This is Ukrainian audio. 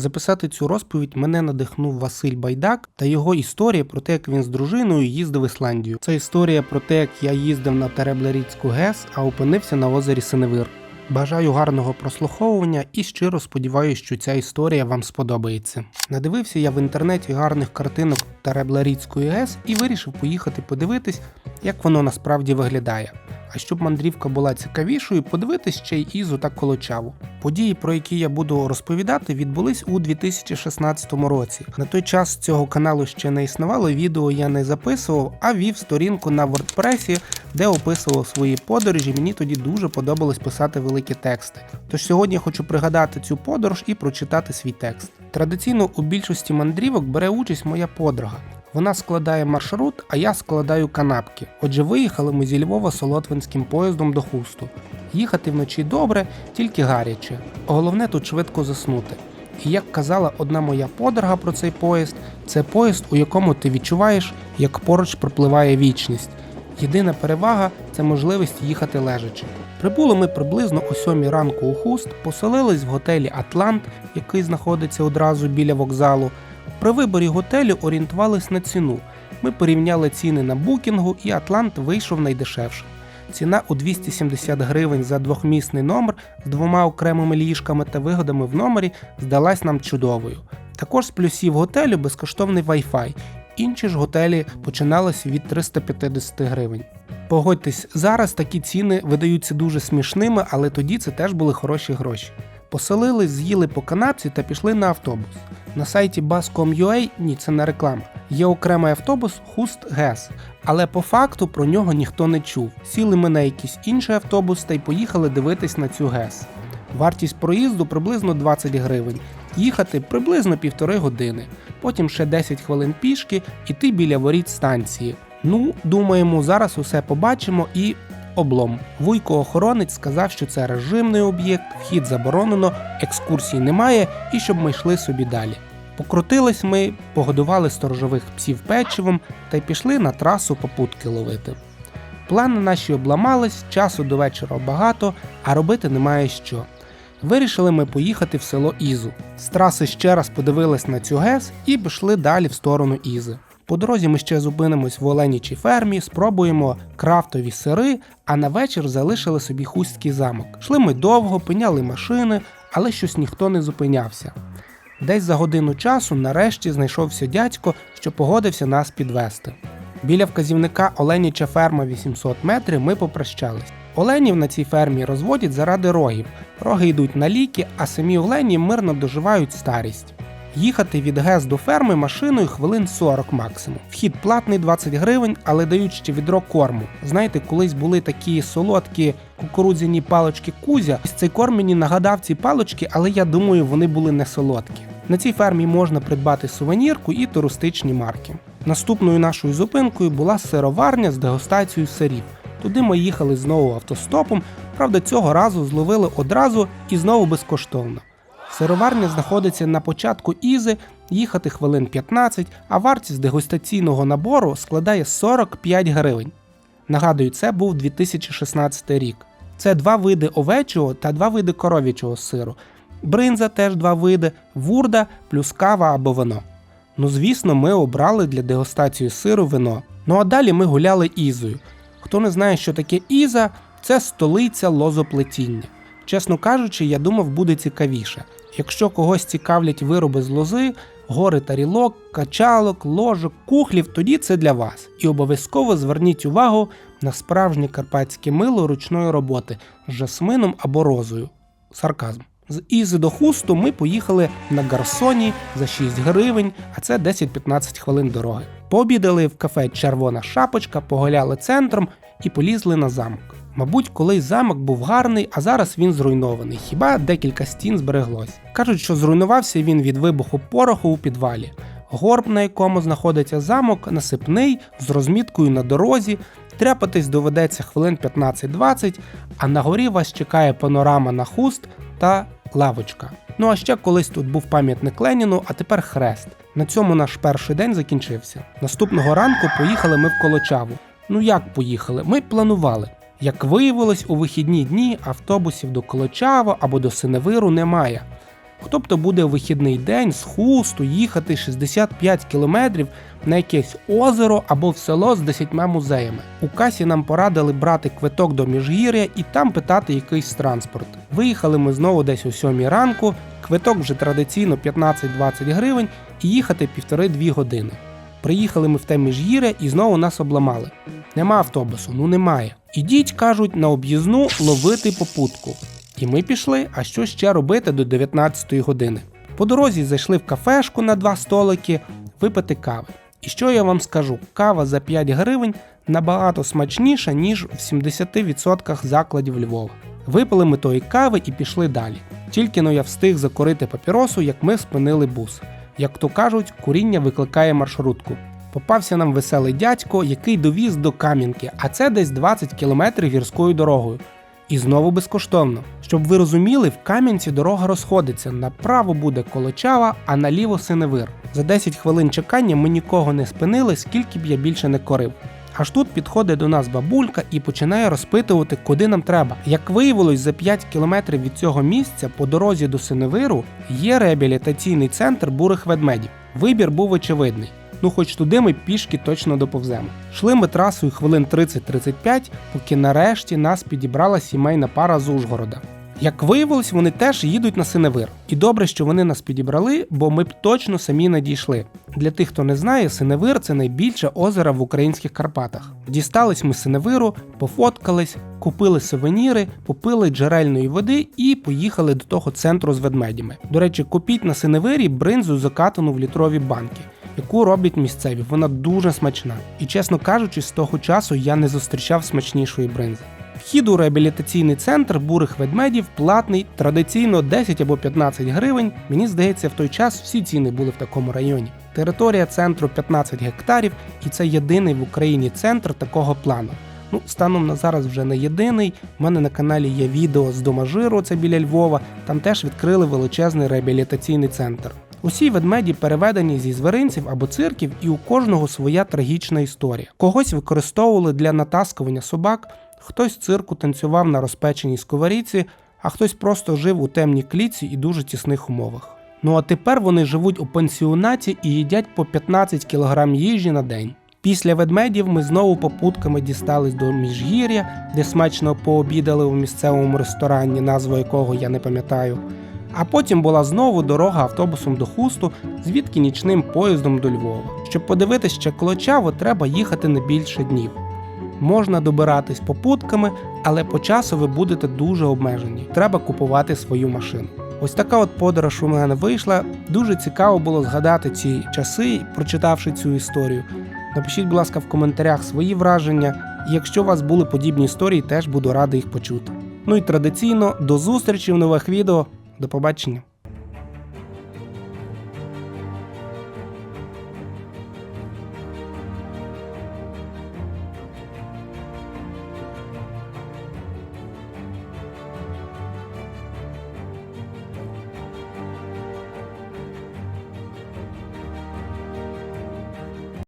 Записати цю розповідь мене надихнув Василь Байдак та його історія про те, як він з дружиною їздив в Ісландію. Це історія про те, як я їздив на Тереблеріцьку ГЕС, а опинився на озері Синевир. Бажаю гарного прослуховування і щиро сподіваюся, що ця історія вам сподобається. Надивився я в інтернеті гарних картинок Тереблеріцької ГЕС і вирішив поїхати подивитись, як воно насправді виглядає. А щоб мандрівка була цікавішою, подивитись ще й Ізу та Колочаву. Події, про які я буду розповідати, відбулись у 2016 році. На той час цього каналу ще не існувало, відео я не записував, а вів сторінку на WordPress, де описував свої подорожі. Мені тоді дуже подобалось писати великі тексти. Тож сьогодні я хочу пригадати цю подорож і прочитати свій текст. Традиційно у більшості мандрівок бере участь моя подруга. Вона складає маршрут, а я складаю канапки. Отже, виїхали ми зі Львова солотвинським поїздом до хусту. Їхати вночі добре, тільки гаряче. Головне тут швидко заснути. І як казала одна моя подруга про цей поїзд, це поїзд, у якому ти відчуваєш, як поруч пропливає вічність. Єдина перевага це можливість їхати лежачи. Прибули ми приблизно о 7 ранку у хуст, поселились в готелі Атлант, який знаходиться одразу біля вокзалу. При виборі готелю орієнтувались на ціну. Ми порівняли ціни на букінгу, і Атлант вийшов найдешевшим. Ціна у 270 гривень за двохмісний номер з двома окремими ліжками та вигодами в номері здалась нам чудовою. Також з плюсів готелю безкоштовний Wi-Fi. Інші ж готелі починалися від 350 гривень. Погодьтесь, зараз такі ціни видаються дуже смішними, але тоді це теж були хороші гроші. Поселились, з'їли по канапці та пішли на автобус. На сайті bus.com.ua, ні, це не реклама. Є окремий автобус Хуст ГЕС, але по факту про нього ніхто не чув. Сіли ми на якийсь інший автобус та й поїхали дивитись на цю ГЕС. Вартість проїзду приблизно 20 гривень, їхати приблизно півтори години, потім ще 10 хвилин пішки, іти біля воріт станції. Ну, думаємо, зараз усе побачимо і облом. Вуйко-охоронець сказав, що це режимний об'єкт, вхід заборонено, екскурсій немає і щоб ми йшли собі далі. Покрутились ми, погодували сторожових псів печивом та й пішли на трасу попутки ловити. Плани наші обламались, часу до вечора багато, а робити немає що. Вирішили ми поїхати в село Ізу. З траси ще раз подивились на цю ГЕС і пішли далі в сторону Ізи. По дорозі ми ще зупинимось в Оленічій фермі, спробуємо крафтові сири, а на вечір залишили собі хустський замок. Шли ми довго, пиняли машини, але щось ніхто не зупинявся. Десь за годину часу нарешті знайшовся дядько, що погодився нас підвести. Біля вказівника Оленіча ферма 800 метрів ми попрощались. Оленів на цій фермі розводять заради рогів. Роги йдуть на ліки, а самі олені мирно доживають старість. Їхати від ГЕС до ферми машиною хвилин 40 максимум. Вхід платний 20 гривень, але дають ще відро корму. Знаєте, колись були такі солодкі кукурудзяні палочки кузя. Ось цей корм мені нагадав ці палочки, але я думаю, вони були не солодкі. На цій фермі можна придбати сувенірку і туристичні марки. Наступною нашою зупинкою була сироварня з дегустацією сирів. Туди ми їхали знову автостопом, правда, цього разу зловили одразу і знову безкоштовно. Сироварня знаходиться на початку Ізи, їхати хвилин 15, а вартість дегустаційного набору складає 45 гривень. Нагадую, це був 2016 рік. Це два види овечого та два види коров'ячого сиру. Бринза теж два види, вурда плюс кава або вино. Ну, звісно, ми обрали для дегустації сиру вино. Ну а далі ми гуляли Ізою. Хто не знає, що таке Іза, це столиця лозоплетіння. Чесно кажучи, я думав, буде цікавіше. Якщо когось цікавлять вироби з лози, гори тарілок, качалок, ложок, кухлів, тоді це для вас. І обов'язково зверніть увагу на справжнє карпатське мило ручної роботи з жасмином або розою. Сарказм. З Ізи до хусту ми поїхали на гарсоні за 6 гривень, а це 10-15 хвилин дороги. Пообідали в кафе Червона шапочка, погуляли центром і полізли на замок. Мабуть, колись замок був гарний, а зараз він зруйнований. Хіба декілька стін збереглось. Кажуть, що зруйнувався він від вибуху пороху у підвалі. Горб, на якому знаходиться замок, насипний, з розміткою на дорозі. Тряпатись доведеться хвилин 15-20, а на горі вас чекає панорама на хуст та лавочка. Ну а ще колись тут був пам'ятник Леніну, а тепер хрест. На цьому наш перший день закінчився. Наступного ранку поїхали ми в Колочаву. Ну як поїхали? Ми планували. Як виявилось, у вихідні дні автобусів до Колочава або до Синевиру немає. Хто б то буде у вихідний день з хусту їхати 65 кілометрів на якесь озеро або в село з 10 музеями. У касі нам порадили брати квиток до Міжгір'я і там питати якийсь транспорт. Виїхали ми знову десь о 7 ранку, квиток вже традиційно 15-20 гривень і їхати півтори-дві години. Приїхали ми в те міжгір'я і знову нас обламали. Нема автобусу, ну немає. Ідіть, кажуть, на об'їзну ловити попутку. І ми пішли, а що ще робити до 19-ї години. По дорозі зайшли в кафешку на два столики випити кави. І що я вам скажу? Кава за 5 гривень набагато смачніша, ніж в 70% закладів Львова. Випили ми тої кави і пішли далі. Тільки но я встиг закурити папіросу, як ми спинили бус. Як то кажуть, куріння викликає маршрутку. Попався нам веселий дядько, який довіз до Кам'янки, а це десь 20 кілометрів гірською дорогою. І знову безкоштовно. Щоб ви розуміли, в Кам'янці дорога розходиться. Направо буде Колочава, а наліво Синевир. За 10 хвилин чекання ми нікого не спинили, скільки б я більше не корив. Аж тут підходить до нас бабулька і починає розпитувати, куди нам треба. Як виявилось, за 5 кілометрів від цього місця по дорозі до Синевиру є реабілітаційний центр бурих ведмедів. Вибір був очевидний. Ну, хоч туди ми пішки точно доповземо. Шли ми трасою хвилин 30-35, поки нарешті нас підібрала сімейна пара з Ужгорода. Як виявилось, вони теж їдуть на Синевир. І добре, що вони нас підібрали, бо ми б точно самі не дійшли. Для тих, хто не знає, Синевир це найбільше озеро в українських Карпатах. Дістались ми Синевиру, пофоткались, купили сувеніри, попили джерельної води і поїхали до того центру з ведмедями. До речі, купіть на Синевирі бринзу закатану в літрові банки яку роблять місцеві. Вона дуже смачна. І чесно кажучи, з того часу я не зустрічав смачнішої бринзи. Вхід у реабілітаційний центр бурих ведмедів платний, традиційно 10 або 15 гривень. Мені здається, в той час всі ціни були в такому районі. Територія центру 15 гектарів, і це єдиний в Україні центр такого плану. Ну, станом на зараз вже не єдиний. У мене на каналі є відео з Домажиру, це біля Львова. Там теж відкрили величезний реабілітаційний центр. Усі ведмеді переведені зі зверинців або цирків, і у кожного своя трагічна історія. Когось використовували для натаскування собак, хтось цирку танцював на розпеченій сковорідці, а хтось просто жив у темній клітці і дуже тісних умовах. Ну а тепер вони живуть у пансіонаті і їдять по 15 кг їжі на день. Після ведмедів ми знову попутками дістались до міжгір'я, де смачно пообідали у місцевому ресторані, назву якого я не пам'ятаю. А потім була знову дорога автобусом до хусту, звідки нічним поїздом до Львова. Щоб подивитись ще Колочаво, треба їхати не більше днів. Можна добиратись попутками, але по часу ви будете дуже обмежені. Треба купувати свою машину. Ось така от подорож у мене вийшла. Дуже цікаво було згадати ці часи, прочитавши цю історію. Напишіть, будь ласка, в коментарях свої враження, якщо у вас були подібні історії, теж буду радий їх почути. Ну і традиційно до зустрічі в нових відео. До побачення.